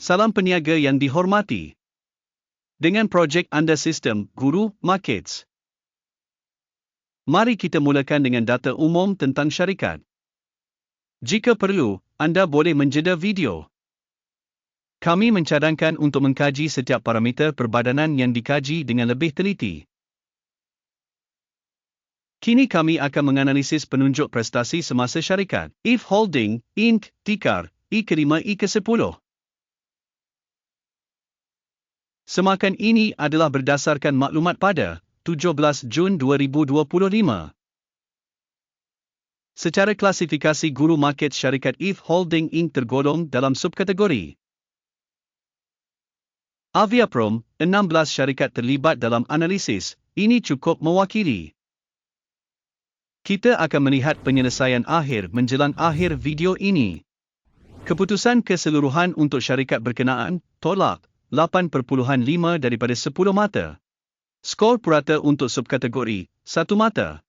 Salam peniaga yang dihormati. Dengan projek anda sistem Guru Markets. Mari kita mulakan dengan data umum tentang syarikat. Jika perlu, anda boleh menjeda video. Kami mencadangkan untuk mengkaji setiap parameter perbadanan yang dikaji dengan lebih teliti. Kini kami akan menganalisis penunjuk prestasi semasa syarikat. If Holding, Inc., Tikar, I kelima I ke-10. Semakan ini adalah berdasarkan maklumat pada 17 Jun 2025. Secara klasifikasi guru market syarikat If Holding Inc. tergolong dalam subkategori. Aviaprom, 16 syarikat terlibat dalam analisis, ini cukup mewakili. Kita akan melihat penyelesaian akhir menjelang akhir video ini. Keputusan keseluruhan untuk syarikat berkenaan, tolak, 8.5 daripada 10 mata. Skor purata untuk subkategori, 1 mata.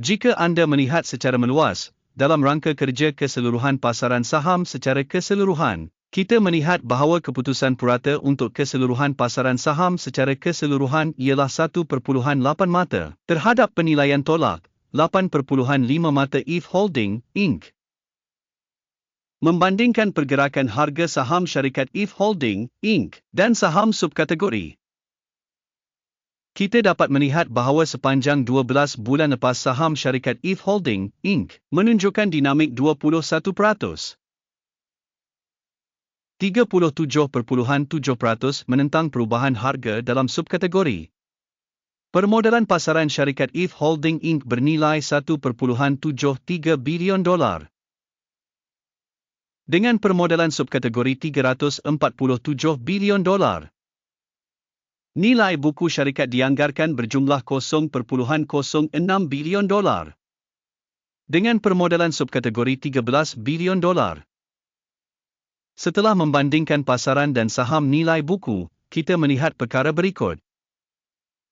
Jika anda melihat secara meluas, dalam rangka kerja keseluruhan pasaran saham secara keseluruhan, kita melihat bahawa keputusan purata untuk keseluruhan pasaran saham secara keseluruhan ialah 1.8 mata terhadap penilaian tolak 8.5 mata ETH Holding, Inc. Membandingkan pergerakan harga saham syarikat ETH Holding, Inc. dan saham subkategori. Kita dapat melihat bahawa sepanjang 12 bulan lepas saham syarikat ETH Holding, Inc. menunjukkan dinamik 21%. 37.7% menentang perubahan harga dalam subkategori. Permodalan pasaran syarikat ETH Holding Inc. bernilai 1.73 bilion dolar. Dengan permodalan subkategori 347 bilion dolar. Nilai buku syarikat dianggarkan berjumlah 0.06 bilion dolar. Dengan permodalan subkategori 13 bilion dolar. Setelah membandingkan pasaran dan saham nilai buku, kita melihat perkara berikut.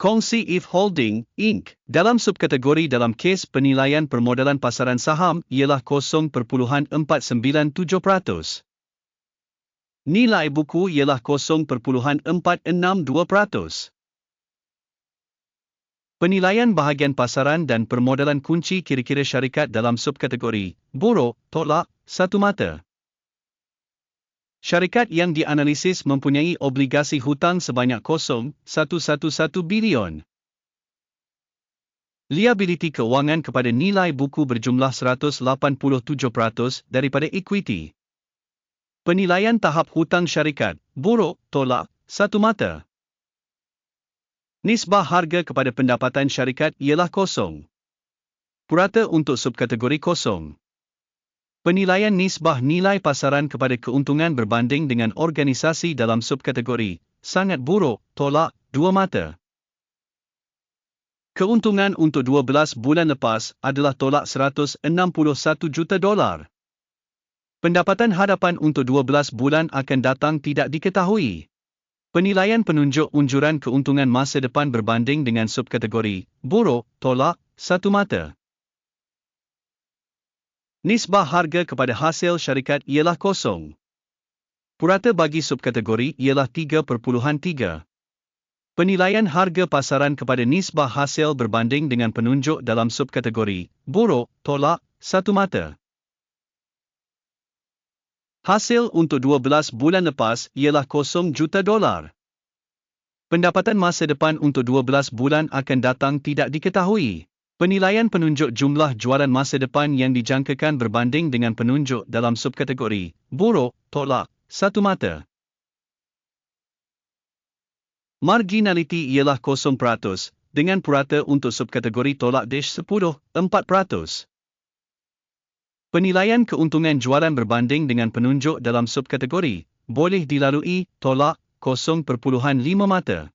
Kongsi If Holding, Inc. dalam subkategori dalam kes penilaian permodalan pasaran saham ialah 0.497%. Nilai buku ialah 0.462%. Penilaian bahagian pasaran dan permodalan kunci kira-kira syarikat dalam subkategori, buruk, tolak, satu mata. Syarikat yang dianalisis mempunyai obligasi hutang sebanyak 0.111 bilion. Liability keuangan kepada nilai buku berjumlah 187% daripada equity. Penilaian tahap hutang syarikat, buruk, tolak, satu mata. Nisbah harga kepada pendapatan syarikat ialah kosong. Purata untuk subkategori kosong. Penilaian nisbah nilai pasaran kepada keuntungan berbanding dengan organisasi dalam subkategori, sangat buruk, tolak, dua mata. Keuntungan untuk 12 bulan lepas adalah tolak 161 juta dolar. Pendapatan hadapan untuk 12 bulan akan datang tidak diketahui. Penilaian penunjuk unjuran keuntungan masa depan berbanding dengan subkategori, buruk, tolak, satu mata. Nisbah harga kepada hasil syarikat ialah kosong. Purata bagi subkategori ialah 3.3. Penilaian harga pasaran kepada nisbah hasil berbanding dengan penunjuk dalam subkategori, buruk, tolak, satu mata. Hasil untuk 12 bulan lepas ialah 0 juta dolar. Pendapatan masa depan untuk 12 bulan akan datang tidak diketahui. Penilaian penunjuk jumlah jualan masa depan yang dijangkakan berbanding dengan penunjuk dalam subkategori, buruk, tolak, satu mata. Marginality ialah 0%, dengan purata untuk subkategori tolak dash 10, 4%. Penilaian keuntungan jualan berbanding dengan penunjuk dalam subkategori, boleh dilalui, tolak, 0.5 mata.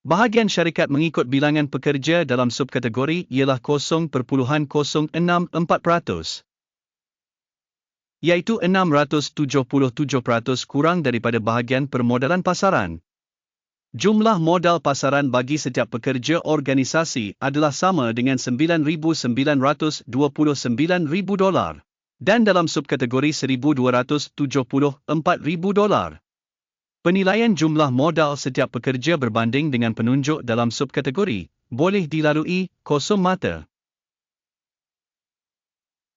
Bahagian syarikat mengikut bilangan pekerja dalam subkategori ialah 0.064%, iaitu 677% kurang daripada bahagian permodalan pasaran. Jumlah modal pasaran bagi setiap pekerja organisasi adalah sama dengan 9,929,000 dolar. Dan dalam subkategori 1274,000 dolar. Penilaian jumlah modal setiap pekerja berbanding dengan penunjuk dalam subkategori boleh dilalui kosong mata.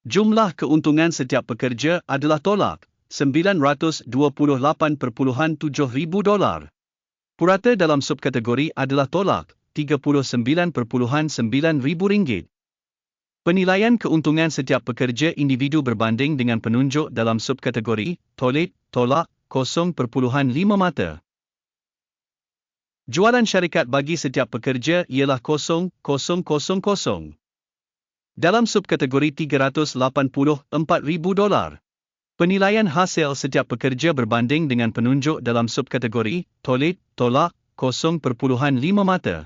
Jumlah keuntungan setiap pekerja adalah tolak 928.7 ribu dolar. Purata dalam subkategori adalah tolak 39.9 ribu ringgit. Penilaian keuntungan setiap pekerja individu berbanding dengan penunjuk dalam subkategori tolit tolak 0.5 mata. Jualan syarikat bagi setiap pekerja ialah 0.000. Dalam subkategori 384,000 dolar. Penilaian hasil setiap pekerja berbanding dengan penunjuk dalam subkategori tolit tolak 0.5 mata.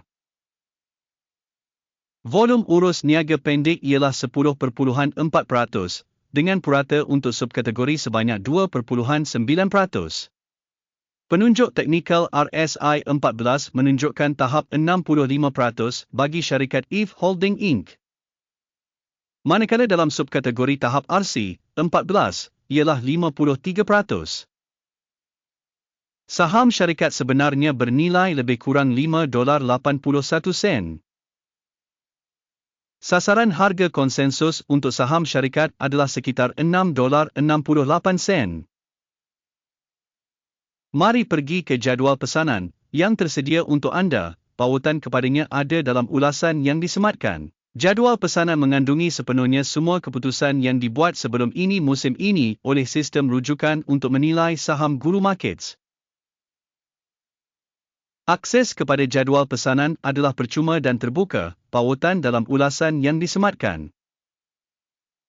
Volum urus niaga pendek ialah 10.4%, dengan purata untuk subkategori sebanyak 2.9%. Penunjuk teknikal RSI 14 menunjukkan tahap 65% bagi syarikat EVE Holding Inc. Manakala dalam subkategori tahap RC 14 ialah 53%. Saham syarikat sebenarnya bernilai lebih kurang 5 dolar 81 sen. Sasaran harga konsensus untuk saham syarikat adalah sekitar 6 dolar 68 sen. Mari pergi ke jadual pesanan yang tersedia untuk anda. Pautan kepadanya ada dalam ulasan yang disematkan. Jadual pesanan mengandungi sepenuhnya semua keputusan yang dibuat sebelum ini musim ini oleh sistem rujukan untuk menilai saham Guru Markets. Akses kepada jadual pesanan adalah percuma dan terbuka, pautan dalam ulasan yang disematkan.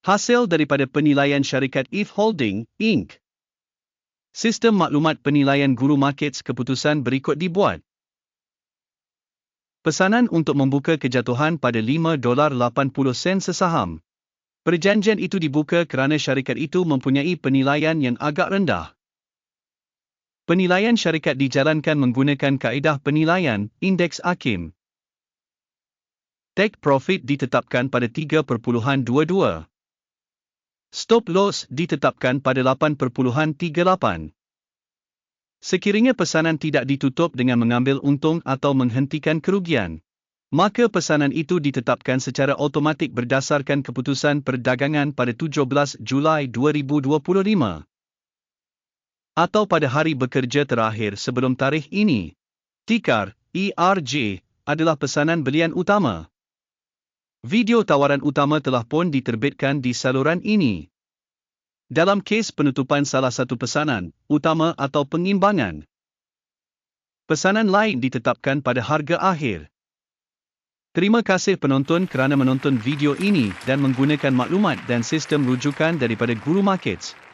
Hasil daripada penilaian syarikat EVE Holding, Inc. Sistem maklumat penilaian guru markets keputusan berikut dibuat. Pesanan untuk membuka kejatuhan pada 5 dolar 80 sen sesaham. Perjanjian itu dibuka kerana syarikat itu mempunyai penilaian yang agak rendah. Penilaian syarikat dijalankan menggunakan kaedah penilaian indeks AKIM. Take profit ditetapkan pada 3.22. Stop loss ditetapkan pada 8.38. Sekiranya pesanan tidak ditutup dengan mengambil untung atau menghentikan kerugian, maka pesanan itu ditetapkan secara automatik berdasarkan keputusan perdagangan pada 17 Julai 2025 atau pada hari bekerja terakhir sebelum tarikh ini. Tikar, ERJ, adalah pesanan belian utama. Video tawaran utama telah pun diterbitkan di saluran ini. Dalam kes penutupan salah satu pesanan, utama atau pengimbangan, pesanan lain ditetapkan pada harga akhir. Terima kasih penonton kerana menonton video ini dan menggunakan maklumat dan sistem rujukan daripada Guru Markets.